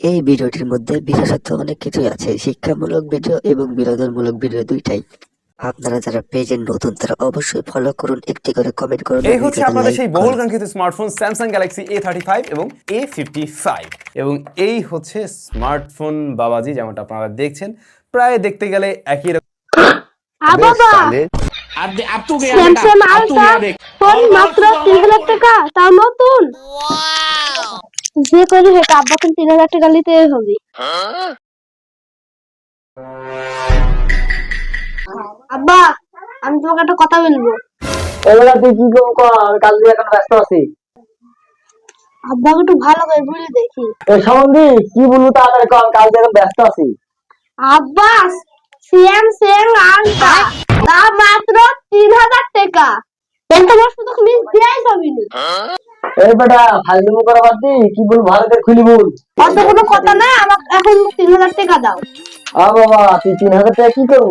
এই ভিডিওটির মধ্যে বিশেষত অনেক কিছুই আছে শিক্ষামূলক ভিডিও এবং বিনোদনমূলক ভিডিও দুইটাই। আপনারা যারা পেজে নতুন তারা অবশ্যই ফলো করুন একটি করে কমেন্ট করুন এই হচ্ছে আপনাদের সেই বহুল কাঙ্ক্ষিত smartphone Samsung Galaxy A thirty five এবং এ ফিফটি ফাইভ এবং এই হচ্ছে স্মার্টফোন বাবাজি যেমনটা আপনারা দেখছেন। প্রায় দেখতে গেলে একই রকম। আ বাবা! স্যামসাং আলট্রা ফোন মাত্র তিন হাজার টাকা তাও নতুন। যে করে হোক আব্বাকে তিন হাজার টাকা নিতে হবে। আব্বা আমি তোমাকে একটা কথা বলব। এবার তুই কি করব কর, কাল দিয়ে এখন ব্যস্ত আছি। আব্বাকে একটু ভালো করে বলে দেখি। এই সম্বন্ধে কি বলব তাড়াতাড়ি কর, কাল দিয়ে এখন ব্যস্ত আছি। আব্বা স্যামসাং আলট্রা দাম মাত্র তিন হাজার টাকা। একটা বছর তো মিস দিয়াই যাবি এই বেটা ফাইজলামি করা বাদ দি কি বল ভালো করে খুলি বল। অত কোনো কথা না আমাকে এখন তিন হাজার টাকা দাও। আ বাবা তুই টাকা কি করব?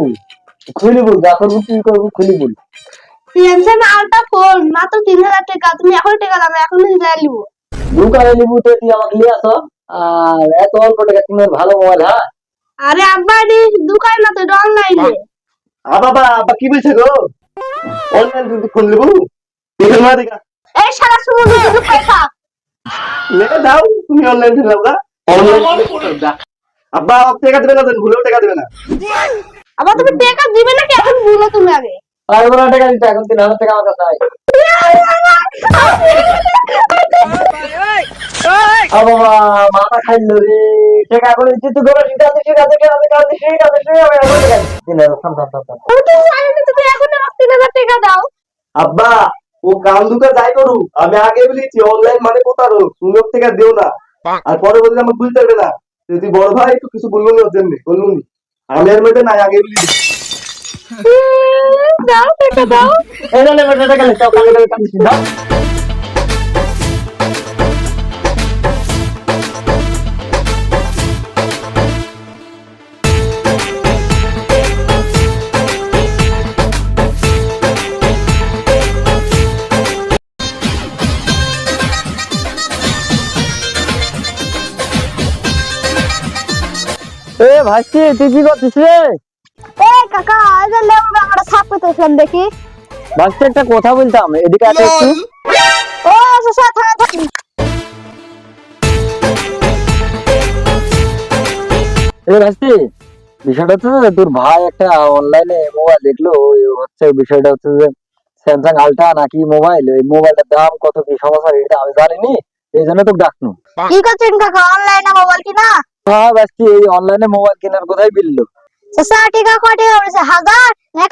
খুলি বল যা করব কি করব খুলি বল। আলট্রা ফোন মাত্র তিন হাজার টাকা তুমি এখন টাকা দাও এখন যাই নিবো। দোকানে নিবু তো তুই আমাকে নিয়ে আসো। আর এত অল্প টাকা তুমি ভালো মোবাইল হ্যাঁ? আরে আব্বা এটি দোকান না তো অনলাইনে আ বাবা আব্বা কি বলছে গো? অনলাইন ফোন নেব দেখে দেখা এই সারা সমুদ্র শুধু পয়সা লে দাও তুমি অনলাইন ফেলে দাও অনলাইন আব্বা টাকা দেবে না দেন ভুলেও টাকা দেবে না। আবার তুমি টাকা দিবে নাকি? এখন বলো তুমি আগে। আর বড় টাকা দিতে এখন তিন হাজার টাকা আমার কাছে বাবা মাথা খাইলো রে। টাকা করে দিচ্ছি তুই করে ঠিক আছে ঠিক আছে ঠিক আছে ঠিক ঠিক আছে ঠিক আছে আমি এখন টাকা। তিন হাজার থাম থাম থাম আমি তো জানি না তুমি এখন টাকা দাও। আব্বা ও কাম দুটা যাই করু আমি আগে বলেছি অনলাইন মানে কোথারো সুযোগ থেকে দেও না আর পরে বললে আমার বুঝতে পারবে না যদি বড় ভাই একটু কিছু বলল না ওর জন্য বললু নি আমি আর মধ্যে নাই আগে বলি দাও টাকা দাও এই না বেটা টাকা দাও এ ভাইছি তুই কি করছিস রে? এই কাকা এই যে লেবু আমরা সাপ করতেছিলাম দেখি। ভাইছি একটা কথা বলতাম এদিকে আছে একটু। ও শশা থাকা থাকি এ ভাইছি বিষয়টা হচ্ছে যে তোর ভাই একটা অনলাইনে মোবাইল দেখল হচ্ছে বিষয়টা হচ্ছে যে স্যামসাং আলট্রা নাকি মোবাইল ওই মোবাইলটার দাম কত কি সমস্যা এটা আমি জানিনি এই জন্য তোকে ডাকনু। কি করছেন কাকা অনলাইনে মোবাইল কিনা? হ্যাঁ ভাইছি এই অনলাইনে মোবাইল কেনার কোথায় বিললো। টাকা হাজার না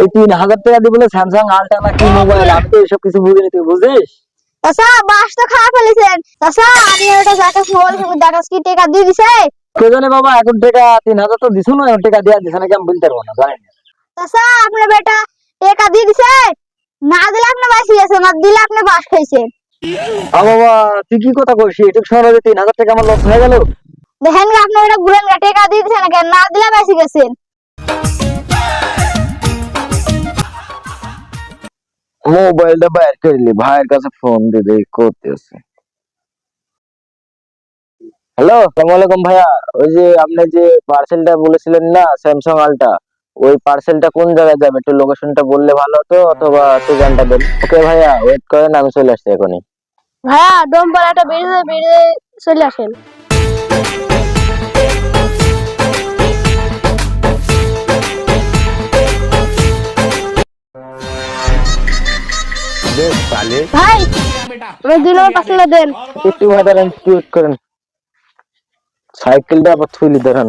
এই তিন হাজার টাকা দিয়ে বলে স্যামসাং আলট্রা নাকি মোবাইল আমি তো এসব কিছু বুঝিনি তুই বুঝিস? চাচা বাস তো খারাপ ফেলেছেন চাচা আমি ওটা জাকাস মোবাইল থেকে দেখাস কি টাকা দিয়ে দিছে। কে জানে বাবা এখন টাকা তিন হাজার তো দিছো না টাকা দেওয়া দিছে নাকি আমি বলতে পারব না জানি না। চাচা আপনার বেটা টাকা দিয়ে দিছে। না দিলে আপনি বাসি গেছে না দিলে আপনি বাস খাইছেন। বাবা তুই কি কথা কইছিস এটুক সময় তিন হাজার টাকা আমার লস হয়ে গেল। দেখেন আপনার বেটা ঘুরেন গা টাকা দিয়ে দিছে নাকি না দিলে বাসি গেছেন। মোবাইলটা বাইর করলি ভাইয়ের কাছে ফোন দিতে করতেছে। হ্যালো আলাইকুম ভাইয়া। ওই যে আপনি যে পার্সেলটা বলেছিলেন না স্যামসাং আলট্রা ওই পার্সেলটা কোন জায়গায় যাবে একটু লোকেশনটা বললে ভালো হতো অথবা ঠিকানাটা দেন ওকে ভাইয়া ওয়েট করেন আমি চলে আসছি এখনই। ভাইয়া ডোম পাড়াটা বেরিয়ে বেরিয়ে চলে আসেন। ভাই ওই দুই নম্বর পার্সেলটা দেন। একটু ভাই দাঁড়ান একটু ওয়েট করেন। সাইকেলটা আবার থুইলি দাঁড়ান।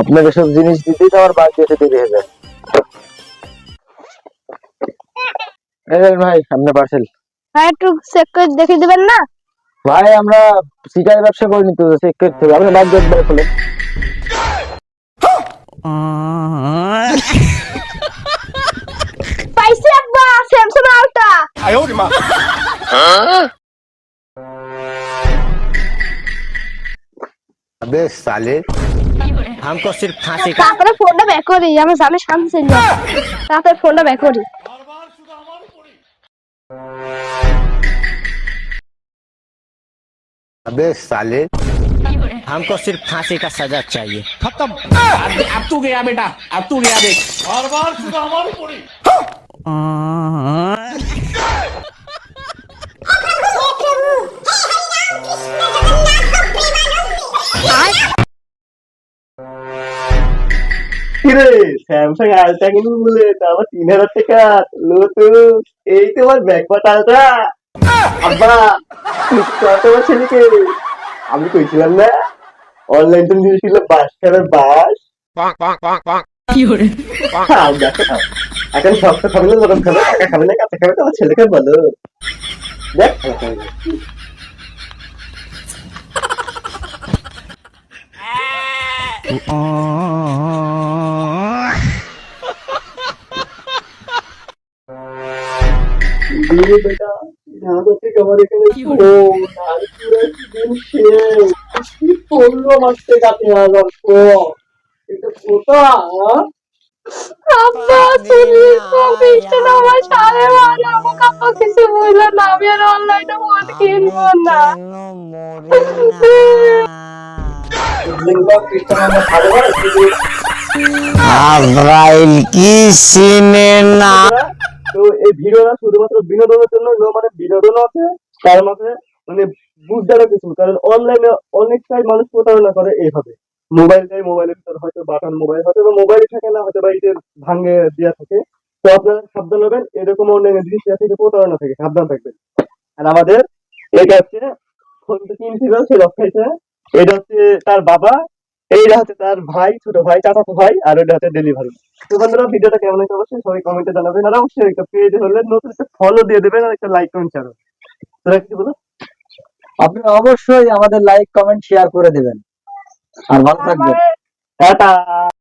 আপনাকে সব জিনিস দিতেই তো আমার বাড়ি এসে দেরি হয়ে যায়। এই নেন ভাই আপনার পার্সেল ভাই একটু চেক করে দেখে দিবেন না ভাই আমরা সিটাই ব্যবসা করি তো চেক করতে হবে আপনার বাদ একবার খুলে পাইছি আব্বা স্যামসাং আলট্রা अबे साले हमको सिर्फ फांसी का তাড়াতাড়ি ফোনটা ব্যাক করি আমার স্বামী শান্তি ছিল তাড়াতাড়ি ফোনটা ব্যাক করি अबे साले। हमको सिर्फ़ फांसी का सजा चाहिए। खत्म। अब तू गया बेटा अब तू गया देख। बार बार हमारी पूरी। हाँ। কিরে স্যামসাং আলট্রা কিনবো বলে তা আবার তিন হাজার টাকা নতুন এই তোমার ব্যাকপাট আলট্রা আব্বা তোমার ছেলেকে। আমি কইছিলাম না অনলাইন তুমি দিয়েছিল বাস খাবার বাস খাও দেখো খাও। এখন সব তো খাবে না গরম খাবে একা খাবে না কাঁচা খাবে তোমার ছেলেকে বলো। দেখ খেলা খাবে। দিয়ে বেটা না করতে আমার এখানে ফোন আর দিন শেষ কি করল মারতে কাটে হাজার পর এটা কোথা আব্বা তুমি কমিশন আমার সাড়ে বারো আমাকে আব্বা কিছু বলল না আমি আর অনলাইনে ফোন কিনবো না। লিঙ্গা খ্রিস্টান আমার ভালো আজরাইল কি সিনে না? তো এই ভিডিওটা শুধুমাত্র বিনোদনের জন্য মানে বিনোদন আছে, তার মাঝে মানে বুঝতে কিছু কারণ অনলাইনে অনেকটাই মানুষ প্রতারণা করে এইভাবে। মোবাইলটাই মোবাইলের ভিতর হয়তো বাটন মোবাইল হয়তো বা মোবাইলে থাকে না, হয়তো বা এই যে ভাঙে দেওয়া থাকে। তো আপনারা সাবধান হবেন, এরকম অনলাইনে জিনিস থেকে প্রতারণা থেকে সাবধান থাকবেন। আর আমাদের এটা হচ্ছে, ফোনটা কিনছিল সে রক্ষাইছে এটা হচ্ছে তার বাবা এইটা হচ্ছে তার ভাই ছোট ভাই চাচাতো ভাই আর ওটা হচ্ছে ডেলিভারি তো বন্ধুরা ভিডিওটা কেমন হয়েছে অবশ্যই সবাই কমেন্টে জানাবেন আর অবশ্যই একটা পেজ হলে নতুন একটা ফলো দিয়ে দেবেন আর একটা লাইক কমেন্ট শেয়ার তোরা কিছু বলো? আপনি অবশ্যই আমাদের লাইক কমেন্ট শেয়ার করে দেবেন। আর ভালো থাকবেন। টাটা